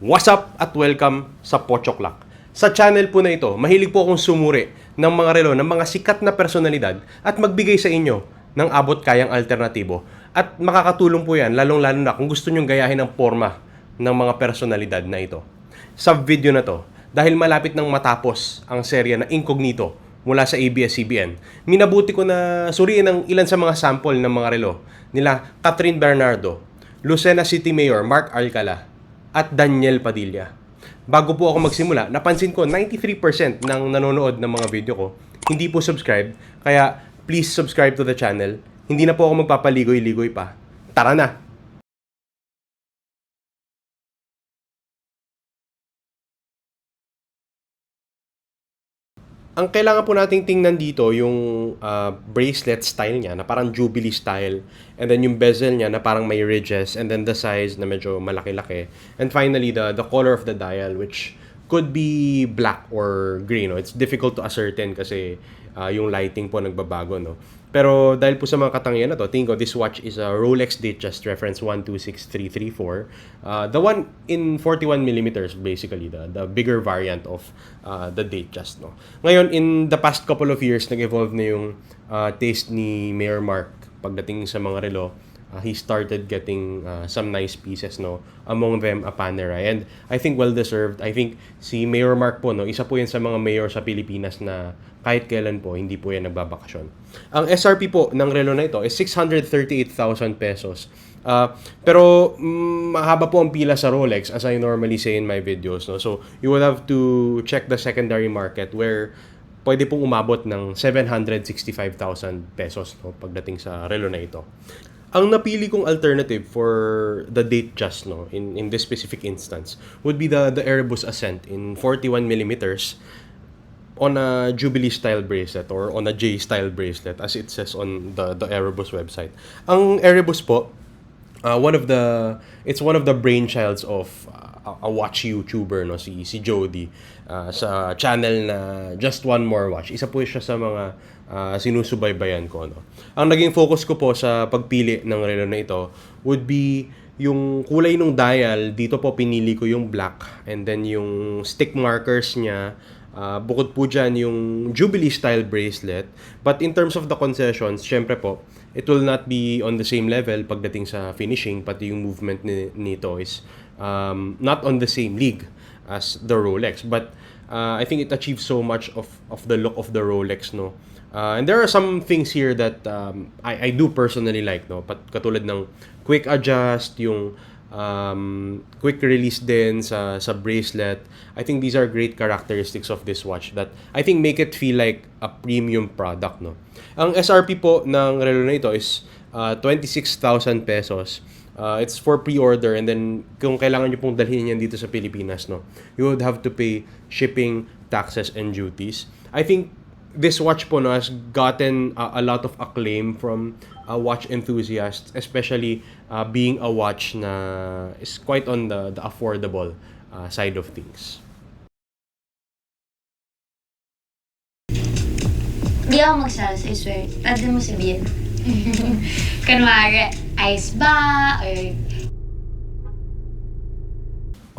What's up at welcome sa Pochoklak. Sa channel po na ito, mahilig po akong sumuri ng mga relo ng mga sikat na personalidad at magbigay sa inyo ng abot kayang alternatibo. At makakatulong po yan, lalong-lalo na kung gusto nyong gayahin ang forma ng mga personalidad na ito. Sa video na to, dahil malapit nang matapos ang serya na Incognito mula sa ABS-CBN, minabuti ko na suriin ang ilan sa mga sample ng mga relo nila Catherine Bernardo, Lucena City Mayor Mark Alcala, at Daniel Padilla. Bago po ako magsimula, napansin ko 93% ng nanonood ng mga video ko hindi po subscribe, kaya please subscribe to the channel. Hindi na po ako magpapaligoy-ligoy pa. Tara na! Ang kailangan po nating tingnan dito yung ah, bracelet style niya na parang jubilee style and then yung bezel niya na parang may ridges and then the size na medyo malaki-laki and finally the the color of the dial which could be black or gray no? It's difficult to ascertain kasi ah, yung lighting po nagbabago no pero dahil po sa mga katangian na to, tingin ko this watch is a Rolex Datejust reference 126334. Uh, the one in 41 millimeters basically, the, the bigger variant of uh, the Datejust. No? Ngayon, in the past couple of years, nag-evolve na yung uh, taste ni Mayor Mark pagdating sa mga relo. Uh, he started getting uh, some nice pieces, no? Among them, a Panerai. And I think well-deserved. I think si Mayor Mark po, no? Isa po yan sa mga mayor sa Pilipinas na kahit kailan po, hindi po yan nagbabakasyon. Ang SRP po ng relo na ito is 638,000 pesos. Uh, pero mm, mahaba po ang pila sa Rolex as I normally say in my videos. No? So you will have to check the secondary market where pwede pong umabot ng 765,000 pesos no, pagdating sa relo na ito. Ang napili kong alternative for the date just no in in this specific instance would be the the Erebus Ascent in 41 millimeters on a Jubilee style bracelet or on a J style bracelet as it says on the the Erebus website. Ang Erebus po uh, one of the it's one of the brainchilds of uh, a watch YouTuber no si si Jody uh, sa channel na Just One More Watch. Isa po siya sa mga uh, sinusubaybayan ko no. Ang naging focus ko po sa pagpili ng relo na ito would be yung kulay ng dial, dito po pinili ko yung black and then yung stick markers niya Uh, bukod po dyan yung Jubilee style bracelet. But in terms of the concessions, syempre po, it will not be on the same level pagdating sa finishing, pati yung movement ni, nito is um, not on the same league as the Rolex. But uh, I think it achieves so much of, of the look of the Rolex, no? Uh, and there are some things here that um, I, I do personally like, no? Pat, katulad ng quick adjust, yung um, quick release din sa sa bracelet. I think these are great characteristics of this watch that I think make it feel like a premium product, no. Ang SRP po ng relo na ito is uh, 26,000 pesos. Uh, it's for pre-order and then kung kailangan niyo pong dalhin yan dito sa Pilipinas, no, you would have to pay shipping, taxes, and duties. I think this watch po no, has gotten uh, a lot of acclaim from uh, watch enthusiasts, especially uh, being a watch na is quite on the, the affordable uh, side of things. Hindi ako magsalas, I swear. Pwede mo sabihin. Kunwari, ice ba? Or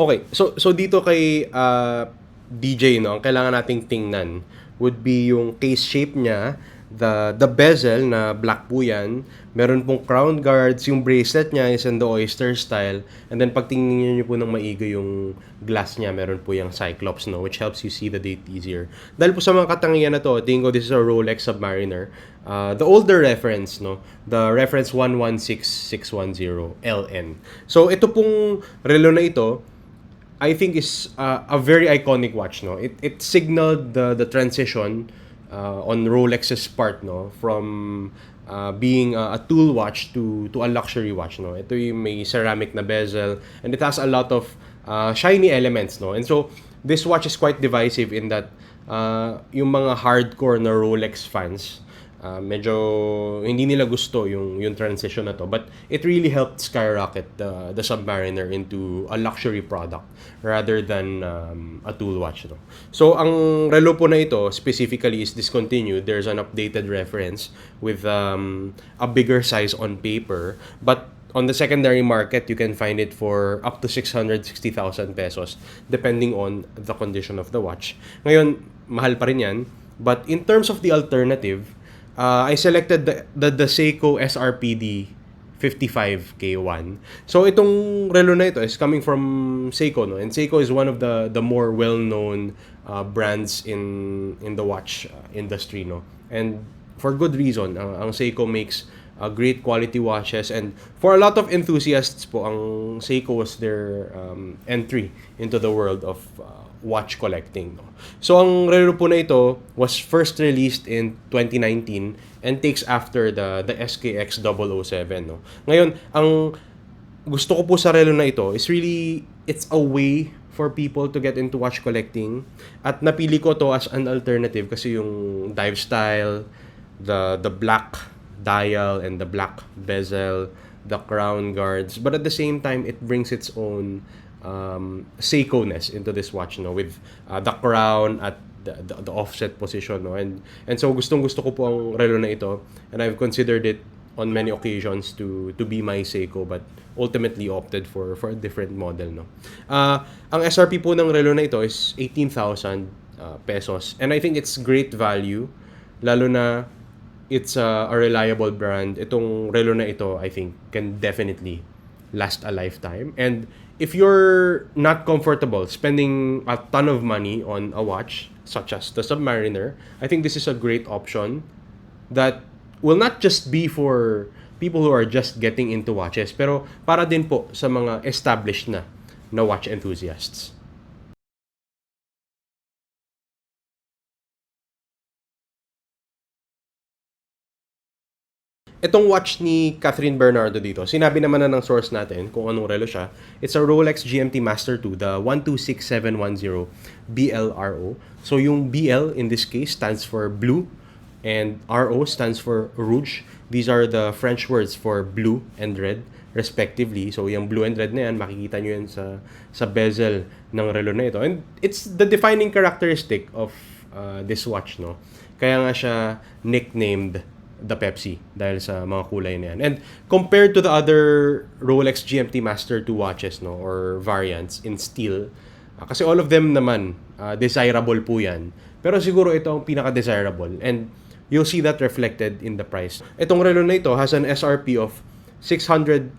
Okay, so so dito kay uh, DJ no, ang kailangan nating tingnan would be yung case shape niya, the the bezel na black po yan, meron pong crown guards, yung bracelet niya is in the oyster style, and then pag tingnan niyo po ng maigo yung glass niya, meron po yung cyclops no, which helps you see the date easier. Dahil po sa mga katangian na to, tingin ko this is a Rolex Submariner. Uh, the older reference, no, the reference 116610 LN. So ito pong relo na ito, I think is uh, a very iconic watch no it it signaled the the transition uh, on Rolex's part no? From uh, being a, a tool watch to to a luxury watch no? Ito yung may ceramic na bezel and it has a lot of uh, shiny elements no? And so this watch is quite divisive in that uh, yung mga hardcore na Rolex fans uh, medyo hindi nila gusto yung yung transition na to but it really helped skyrocket the the Submariner into a luxury product rather than um, a tool watch no. So ang relo po na ito specifically is discontinued. There's an updated reference with um, a bigger size on paper but on the secondary market, you can find it for up to 660,000 pesos depending on the condition of the watch. Ngayon, mahal pa rin yan. But in terms of the alternative, uh, I selected the, the, the Seiko SRPD 55K1. So itong relo na ito is coming from Seiko no and Seiko is one of the the more well-known uh, brands in in the watch uh, industry no. And for good reason, ang, ang Seiko makes uh, great quality watches and for a lot of enthusiasts po ang Seiko was their um, entry into the world of uh, watch collecting no. So ang relo po na ito was first released in 2019 and takes after the the SKX 007 no. Ngayon, ang gusto ko po sa relo na ito is really it's a way for people to get into watch collecting at napili ko to as an alternative kasi yung dive style, the the black dial and the black bezel, the crown guards, but at the same time it brings its own um, Seiko-ness into this watch no? With uh, the crown at the, the, the offset position no? And and so gustong gusto ko po ang relo na ito and I've considered it on many occasions to to be my Seiko but ultimately opted for for a different model no? Uh, ang SRP po ng relo na ito is 18,000 uh, pesos. And I think it's great value lalo na it's a, a reliable brand. Itong relo na ito I think can definitely last a lifetime. And if you're not comfortable spending a ton of money on a watch, such as the Submariner, I think this is a great option that will not just be for people who are just getting into watches, pero para din po sa mga established na na watch enthusiasts. Itong watch ni Catherine Bernardo dito, sinabi naman na ng source natin kung anong relo siya. It's a Rolex GMT Master 2, the 126710 BLRO. So yung BL in this case stands for blue and RO stands for rouge. These are the French words for blue and red respectively. So yung blue and red na yan, makikita nyo yan sa, sa bezel ng relo na ito. And it's the defining characteristic of uh, this watch, no? Kaya nga siya nicknamed the Pepsi dahil sa mga kulay na yan. And compared to the other Rolex GMT Master 2 watches no or variants in steel, ah, kasi all of them naman ah, desirable po yan. Pero siguro ito ang pinaka-desirable and you'll see that reflected in the price. Itong relo na ito has an SRP of 650,000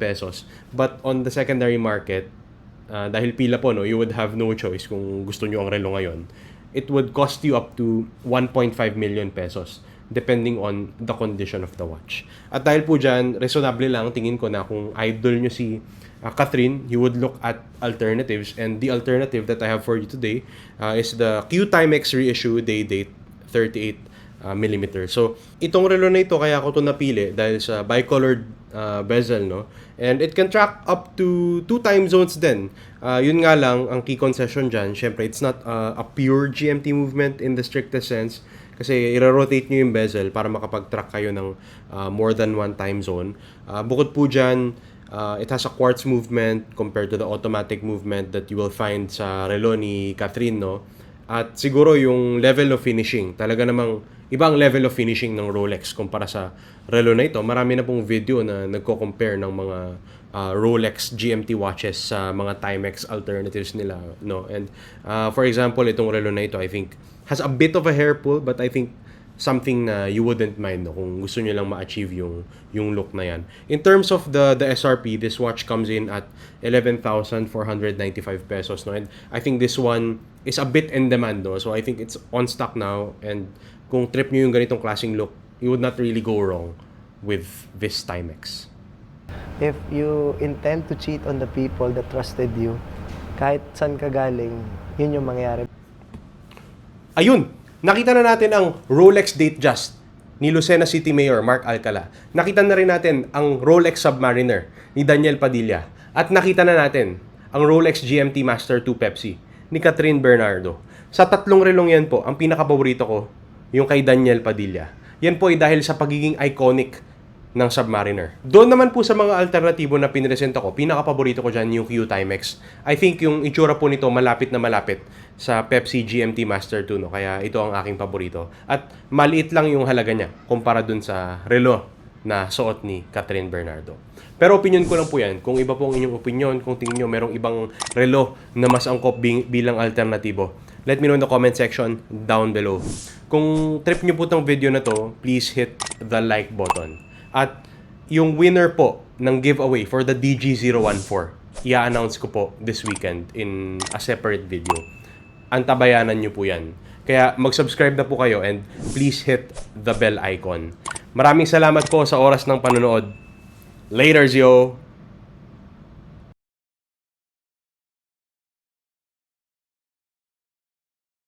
pesos but on the secondary market ah, dahil pila po no, you would have no choice kung gusto nyo ang relo ngayon. It would cost you up to 1.5 million pesos depending on the condition of the watch. At dahil po dyan, reasonable lang tingin ko na kung idol nyo si uh, Catherine, you would look at alternatives. And the alternative that I have for you today uh, is the Q Timex reissue day date 38 uh. So, itong relo na ito, kaya ko to napili dahil sa bicolored uh, bezel, no? And it can track up to two time zones din. Uh, yun nga lang, ang key concession dyan, syempre, it's not uh, a pure GMT movement in the strictest sense. Kasi i-rotate nyo yung bezel para makapag-track kayo ng uh, more than one time zone. Uh, bukod po dyan, uh, it has a quartz movement compared to the automatic movement that you will find sa relo ni Catherine, no? At siguro yung level of finishing, talaga namang ibang level of finishing ng Rolex kumpara sa relo na ito. Marami na pong video na nagko-compare ng mga uh, Rolex GMT watches sa mga Timex alternatives nila, no? And uh, for example, itong relo na ito, I think has a bit of a hair pull, but I think something na you wouldn't mind no, kung gusto niyo lang ma-achieve yung yung look na yan. In terms of the the SRP, this watch comes in at 11,495 pesos no. And I think this one is a bit in demand no. So I think it's on stock now and kung trip niyo yung ganitong klaseng look, you would not really go wrong with this Timex. If you intend to cheat on the people that trusted you, kahit saan ka galing, yun yung mangyayari. Ayun, nakita na natin ang Rolex Date Just ni Lucena City Mayor Mark Alcala. Nakita na rin natin ang Rolex Submariner ni Daniel Padilla. At nakita na natin ang Rolex GMT Master 2 Pepsi ni Catherine Bernardo. Sa tatlong relong yan po, ang pinakapaborito ko, yung kay Daniel Padilla. Yan po ay dahil sa pagiging iconic ng Submariner. Doon naman po sa mga alternatibo na pinresenta ko, pinaka-paborito ko dyan yung Q Timex. I think yung itsura po nito malapit na malapit sa Pepsi GMT Master 2, no? kaya ito ang aking paborito. At maliit lang yung halaga niya kumpara dun sa relo na suot ni Catherine Bernardo. Pero opinion ko lang po yan. Kung iba po ang inyong opinion, kung tingin nyo merong ibang relo na mas angkop bilang alternatibo, let me know in the comment section down below. Kung trip nyo po tong video na to, please hit the like button. At yung winner po ng giveaway for the DG014, i-announce ko po this weekend in a separate video. Antabayanan nyo po yan. Kaya mag-subscribe na po kayo and please hit the bell icon. Maraming salamat po sa oras ng panonood. Later, yo!